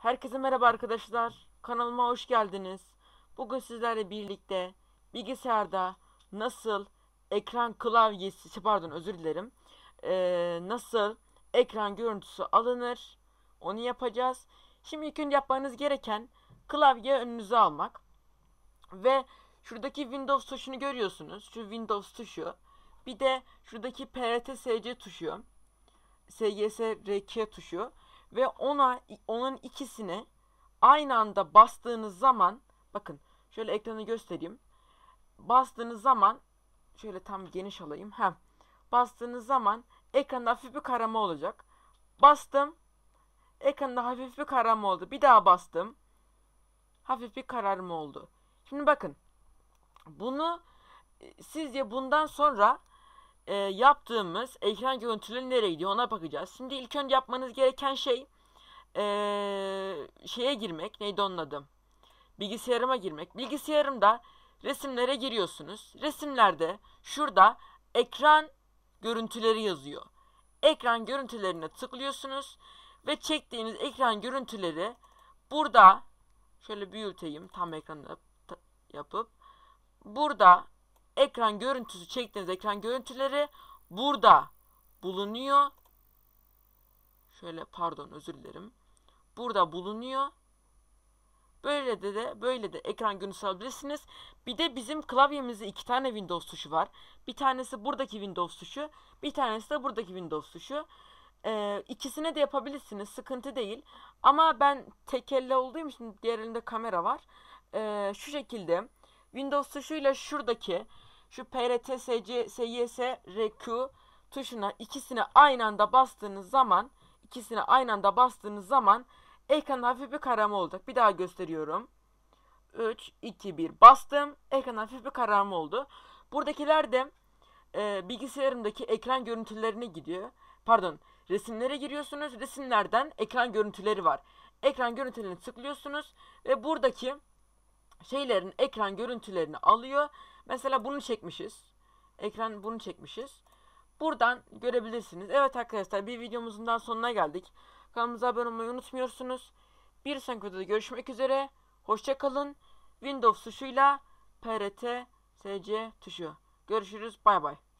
Herkese merhaba arkadaşlar. Kanalıma hoş geldiniz. Bugün sizlerle birlikte bilgisayarda nasıl ekran klavyesi, şey, pardon özür dilerim. Ee, nasıl ekran görüntüsü alınır onu yapacağız. Şimdi ilk önce yapmanız gereken klavye önünüze almak. Ve şuradaki Windows tuşunu görüyorsunuz. Şu Windows tuşu. Bir de şuradaki PRT-SC tuşu. SGS-RK tuşu ve ona onun ikisini aynı anda bastığınız zaman bakın şöyle ekranı göstereyim. Bastığınız zaman şöyle tam geniş alayım. Hem bastığınız zaman ekranda hafif bir karama olacak. Bastım. Ekranda hafif bir kararma oldu. Bir daha bastım. Hafif bir kararma oldu. Şimdi bakın. Bunu e, sizce bundan sonra e, yaptığımız ekran görüntüleri nereye gidiyor ona bakacağız. Şimdi ilk önce yapmanız gereken şey e, şeye girmek. Neydi onun adı? Bilgisayarıma girmek. Bilgisayarımda resimlere giriyorsunuz. Resimlerde şurada ekran görüntüleri yazıyor. Ekran görüntülerine tıklıyorsunuz ve çektiğiniz ekran görüntüleri burada şöyle büyüteyim tam ekranı yapıp burada ekran görüntüsü çektiğiniz ekran görüntüleri burada bulunuyor. Şöyle pardon özür dilerim. Burada bulunuyor. Böyle de, de böyle de ekran görüntüsü alabilirsiniz. Bir de bizim klavyemizde iki tane Windows tuşu var. Bir tanesi buradaki Windows tuşu, bir tanesi de buradaki Windows tuşu. Ee, ikisine de yapabilirsiniz. Sıkıntı değil. Ama ben tek elle olduğum için diğer elinde kamera var. Ee, şu şekilde Windows tuşuyla şuradaki şu PRT, SC, SYS, RQ tuşuna ikisini aynı anda bastığınız zaman ikisini aynı anda bastığınız zaman ekran hafif bir kararma olacak. Bir daha gösteriyorum. 3, 2, 1 bastım. Ekran hafif bir kararma oldu. Buradakiler de e, bilgisayarımdaki ekran görüntülerine gidiyor. Pardon resimlere giriyorsunuz. Resimlerden ekran görüntüleri var. Ekran görüntülerini tıklıyorsunuz ve buradaki şeylerin ekran görüntülerini alıyor. Mesela bunu çekmişiz. Ekran bunu çekmişiz. Buradan görebilirsiniz. Evet arkadaşlar bir videomuzun daha sonuna geldik. Kanalımıza abone olmayı unutmuyorsunuz. Bir sonraki videoda görüşmek üzere. Hoşçakalın. Windows tuşuyla PRT SC tuşu. Görüşürüz. Bay bay.